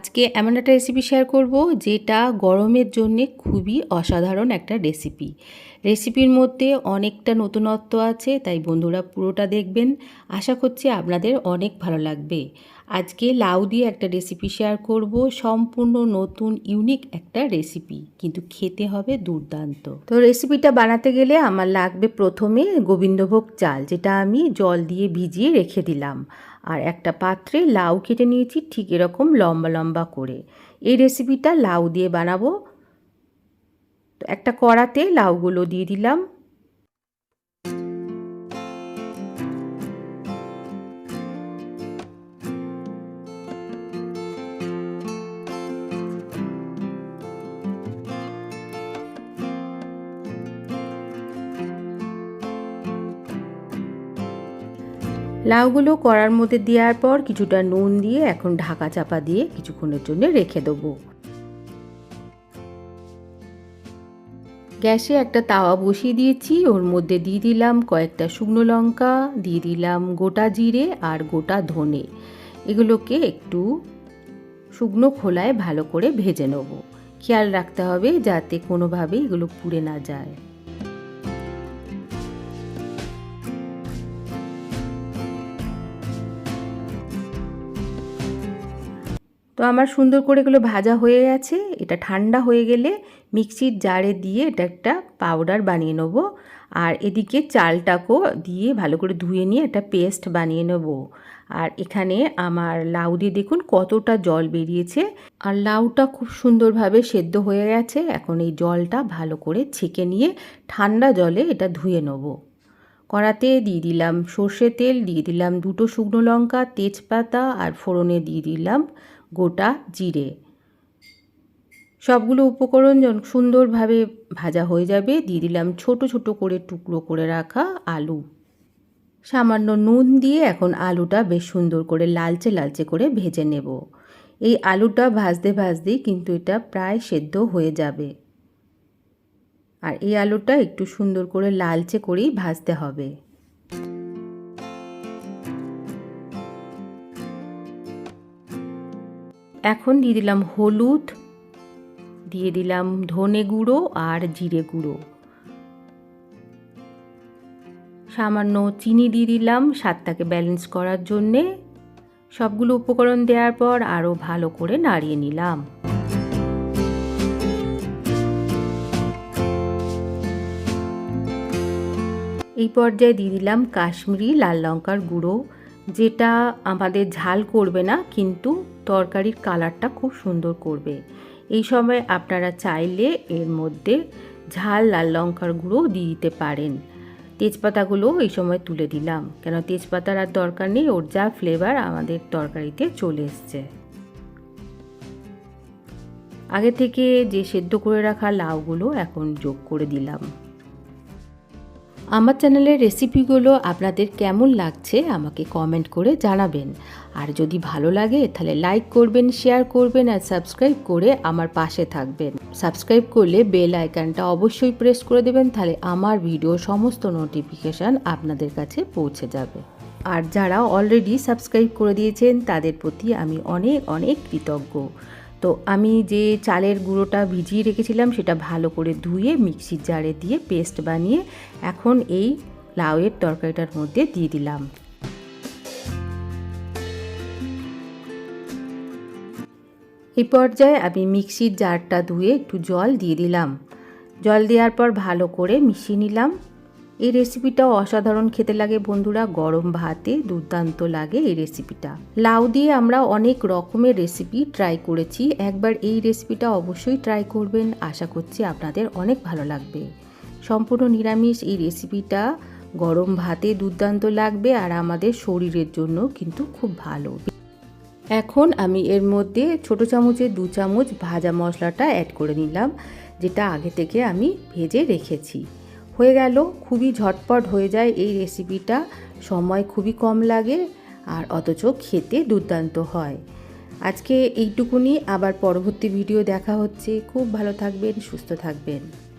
আজকে এমন একটা রেসিপি শেয়ার করব যেটা গরমের জন্যে খুবই অসাধারণ একটা রেসিপি রেসিপির মধ্যে অনেকটা নতুনত্ব আছে, তাই বন্ধুরা পুরোটা দেখবেন। আশা করছি আপনাদের অনেক ভালো লাগবে। আজকে লাউ দিয়ে একটা রেসিপি শেয়ার করব, সম্পূর্ণ নতুন, ইউনিক একটা রেসিপি, কিন্তু খেতে হবে দুর্দান্ত। তো রেসিপিটা বানাতে গেলে আমার লাগবে প্রথমে গোবিন্দভোগ চাল, যেটা আমি জল দিয়ে ভিজিয়ে রেখে দিলাম। আর একটা পাত্রে লাউ কেটে নিয়েছি, ঠিক এরকম লম্বা লম্বা করে। এই রেসিপিটা লাউ দিয়ে বানাবো। তো একটা কড়াতে লাউগুলো দিয়ে দিলাম। লাউগুলো কড়ার মধ্যে দেওয়ার পর কিছুটা নুন দিয়ে এখন ঢাকা চাপা দিয়ে কিছুক্ষণের জন্য রেখে দেবো। গ্যাসে একটা তাওয়া বসিয়ে দিয়েছি, ওর মধ্যে দিয়ে দিলাম কয়েকটা শুকনো লঙ্কা, দিয়ে দিলাম গোটা জিরে আর গোটা ধনে। এগুলোকে একটু শুকনো খোলায় ভালো করে ভেজে নেব। খেয়াল রাখতে হবে যাতে কোনোভাবে এগুলো পুড়ে না যায়। তো আমার সুন্দর করে এগুলো ভাজা হয়ে গেছে। এটা ঠান্ডা হয়ে গেলে মিক্সির জারে দিয়ে এটা একটা পাউডার বানিয়ে নেব। আর এদিকে চালটাকেও দিয়ে ভালো করে ধুয়ে নিয়ে একটা পেস্ট বানিয়ে নেব। আর এখানে আমার লাউ দিয়ে দেখুন কতটা জল বেরিয়েছে। আর লাউটা খুব সুন্দরভাবে সেদ্ধ হয়ে গেছে। এখন এই জলটা ভালো করে ছেঁকে নিয়ে ঠান্ডা জলে এটা ধুয়ে নেব। কড়াতে দিয়ে দিলাম সর্ষে তেল, দিয়ে দিলাম দুটো শুকনো লঙ্কা, তেজপাতা আর ফোড়নে দিয়ে দিলাম। গোটা জিরে। সবগুলো উপকরণ সুন্দরভাবে ভাজা হয়ে যাবে, দিয়ে দিলাম ছোট ছোট করে টুকরো করে রাখা আলু। সামান্য নুন দিয়ে এখন আলুটা বেশ সুন্দর করে লালচে লালচে করে ভেজে নেব। এই আলুটা ভাজতে ভাজতেই কিন্তু এটা প্রায় সেদ্ধ হয়ে যাবে। আর এই আলুটা একটু সুন্দর করে লালচে করেই ভাজতে হবে। এখন দিয়ে দিলাম হলুদ, দিয়ে দিলাম ধনে গুঁড়ো আর জিরে গুঁড়ো। সামান্য চিনি দিয়ে দিলাম স্বাদটাকে ব্যালেন্স করার জন্যে। সবগুলো উপকরণ দেওয়ার পর আরও ভালো করে নাড়িয়ে নিলাম। এই পর্যায়ে দিয়ে দিলাম কাশ্মীরি লাল লঙ্কার গুঁড়ো, যেটা আমাদের ঝাল করবে না, কিন্তু তরকারির কালারটা খুব সুন্দর করবে। এই সময় আপনারা চাইলে এর মধ্যে ঝাল লাল লঙ্কার গুঁড়ো দিয়ে দিতে পারেন। তেজপাতাগুলো এই সময় তুলে দিলাম, কেন তেজপাতার আর দরকার নেই, ওর যা ফ্লেভার আমাদের তরকারিতে চলে এসছে। আগে থেকে যে সেদ্ধ করে রাখা লাউগুলো এখন যোগ করে দিলাম। আমার চ্যানেলের রেসিপিগুলো আপনাদের কেমন লাগছে আমাকে কমেন্ট করে জানাবেন। আর যদি ভালো লাগে, তাহলে লাইক করবেন, শেয়ার করবেন আর সাবস্ক্রাইব করে আমার পাশে থাকবেন। সাবস্ক্রাইব করলে বেল আইকনটা অবশ্যই প্রেস করে দেবেন, তাহলে আমার ভিডিও সমস্ত নোটিফিকেশান আপনাদের কাছে পৌঁছে যাবে। আর যারা অলরেডি সাবস্ক্রাইব করে দিয়েছেন, তাদের প্রতি আমি অনেক অনেক কৃতজ্ঞ। তো আমি যে চালের গুঁড়োটা ভিজিয়ে রেখেছিলাম, সেটা ভালো করে ধুয়ে মিক্সির জারে দিয়ে পেস্ট বানিয়ে এখন এই লাউয়ের তরকারিটার মধ্যে দিয়ে দিলাম। এই পর্যায়ে আমি মিক্সির জারটা ধুয়ে একটু জল দিয়ে দিলাম। জল দেওয়ার পর ভালো করে মিশিয়ে নিলাম। এই রেসিপিটাও অসাধারণ খেতে লাগে বন্ধুরা, গরম ভাতে দুর্দান্ত লাগে এই রেসিপিটা লাউ দিয়ে আমরা অনেক রকমের রেসিপি ট্রাই করেছি, একবার এই রেসিপিটা অবশ্যই ট্রাই করবেন, আশা করছি আপনাদের অনেক ভালো লাগবে। সম্পূর্ণ নিরামিষ এই রেসিপিটা গরম ভাতে দুর্দান্ত লাগবে আর আমাদের শরীরের জন্য কিন্তু খুব ভালো। এখন আমি এর মধ্যে ছোট চামচে দু চামচ ভাজা মশলাটা অ্যাড করে নিলাম, যেটা আগে থেকে আমি ভেজে রেখেছি। হয়ে গেল। খুবই ঝটপট হয়ে যায় এই রেসিপিটা সময় খুবই কম লাগে আর অথচ খেতে দুর্দান্ত হয়। আজকে এইটুকুনি। আবার পরবর্তী ভিডিও দেখা হচ্ছে। খুব ভালো থাকবেন, সুস্থ থাকবেন।